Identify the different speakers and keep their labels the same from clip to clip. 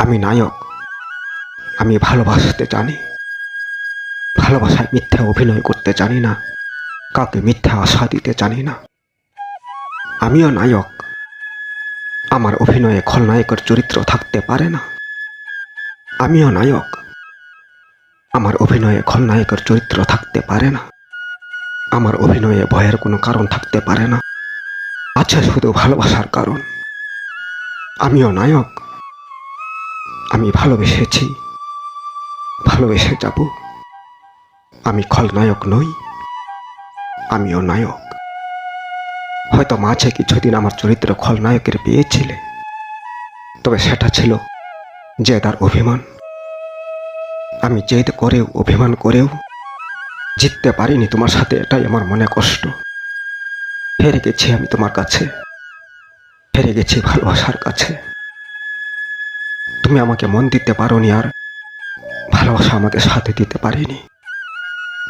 Speaker 1: আমি নায়ক। আমি ভালোবাসতে জানি। ভালোবাসায় মিথ্যা অভিনয় করতে জানি না। কাউকে মিথ্যা আশা দিতে জানি না। আমিও নায়ক। আমার অভিনয়ে খলনায়কের চরিত্র থাকতে পারে না। আমিও নায়ক। আমার অভিনয়ে খলনায়কের চরিত্র থাকতে পারে না। আমার অভিনয়ে ভয়ের কোনো কারণ থাকতে পারে না। আছে শুধু ভালোবাসার কারণ। আমিও নায়ক। আমি ভালোবেসেছি। ভালোবেসে যাব। আমি খলনায়ক নই, আমিও নায়ক। হয়তো মাঝে কিছুদিন আমার চরিত্র খলনায়কের পেয়েছিলে, তবে সেটা ছিল তার অভিমান। আমি জেদ করেও, অভিমান করেও জিততে পারিনি তোমার সাথে, এটাই আমার মনে কষ্ট। হেরে গেছি আমি তোমার কাছে, হেরে গেছি ভালোবাসার কাছে। তুমি আমাকে মন দিতে পারোনি আর ভালোবাসা আমাকে সাথে দিতে পারিনি।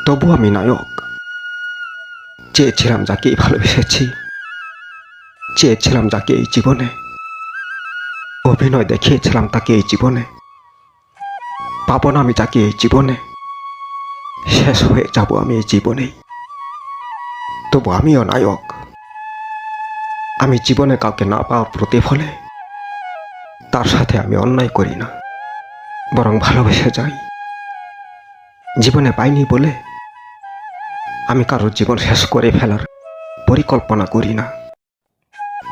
Speaker 1: তবু আমি নায়ক। চেয়েছিলাম যাকেই ভালোবেসেছি। চেয়েছিলাম যাকে এই জীবনে। অভিনয় দেখিয়েছিলাম তাকে এই জীবনে। পাবো না আমি যাকে এই জীবনে। শেষ হয়ে যাব আমি এই জীবনেই। তবু আমিও নায়ক। আমি জীবনে কাউকে না পাওয়ার প্রতিফলে তার সাথে আমি অন্যায় করি না, বরং ভালোবেসে যাই। জীবনে পাইনি বলে আমি কারোর জীবন শেষ করে ফেলার পরিকল্পনা করি না,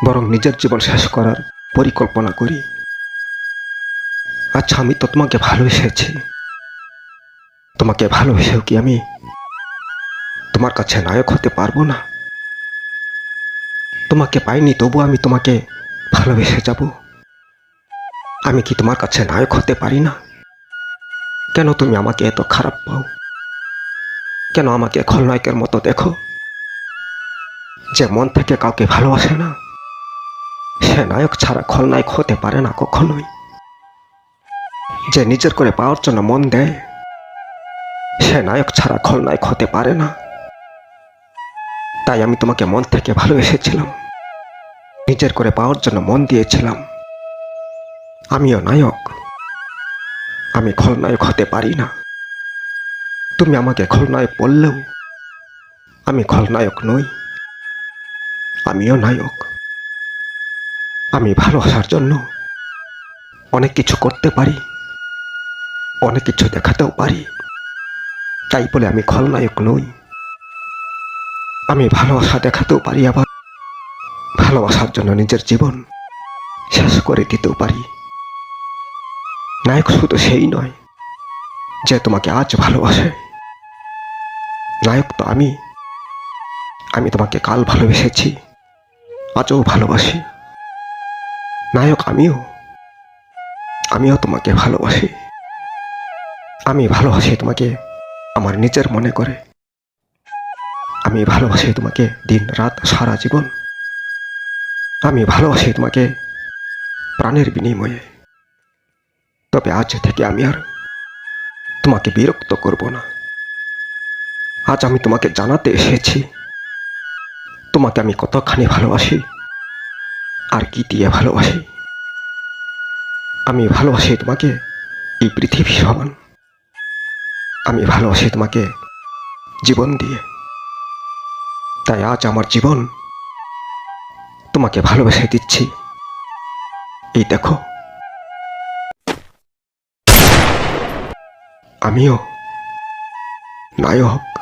Speaker 1: বরং নিজের জীবন শেষ করার পরিকল্পনা করি। আচ্ছা আমি তো তোমাকে ভালোবেসেছি। তোমাকে ভালোবেসেও কি আমি তোমার কাছে নায়ক হতে পারব না? তোমাকে পাইনি তবু আমি তোমাকে ভালোবেসে যাব। আমি কি তোমার কাছে নায়ক হতে পারি না? কেন তুমি আমাকে এত খারাপ পাও? কেন আমাকে খলনায়কের মতো দেখো? যে মন থেকে কাউকে ভালোবাসে না, সে নায়ক ছাড়া খলনায়ক হতে পারে না কখনোই। যে নিজের করে পাওয়ার জন্য মন দেয়, সে নায়ক ছাড়া খলনায়ক হতে পারে না। তাই আমি তোমাকে মন থেকে ভালোবেসেছিলাম। নিজের করে পাওয়ার জন্য মন দিয়েছিলাম। আমিও নায়ক। আমি খলনায়ক হতে পারি না। তুমি আমাকে খলনায়ক বললেও আমি খলনায়ক নই। আমিও নায়ক। আমি ভালোবাসার জন্য অনেক কিছু করতে পারি। অনেক কিছু দেখাতেও পারি। তাই বলে আমি খলনায়ক নই। আমি ভালোবাসা দেখাতেও পারি আবার। ভালোবাসার জন্য নিজের জীবন শেষ করে দিতেও পারি। নায়ক শুধু সেই নয়, যে তোমাকে আজ ভালোবাসে। নায়ক তো আমি। আমি তোমাকে কাল ভালোবেসেছি, আজও ভালোবাসি। নায়ক আমিও। আমিও তোমাকে ভালোবাসি। আমি ভালোবাসি তোমাকে আমার নিজের মনে করে। আমি ভালোবাসি তোমাকে দিন রাত সারা জীবন। আমি ভালোবাসি তোমাকে প্রাণের বিনিময়ে। তবে আজ থেকে আমি আর তোমাকে বিরক্ত করব না। আজ আমি তোমাকে জানাতে এসেছি। তোমাকে আমি কতখানি ভালোবাসি আর কি দিয়ে ভালোবাসি। আমি ভালোবাসি তোমাকে এই পৃথিবী সমান। আমি ভালোবাসি তোমাকে জীবন দিয়ে। তাই আজ আমার জীবন তোমাকে ভালোবেসে দিচ্ছি। এই দেখো আমিও। নায়ক।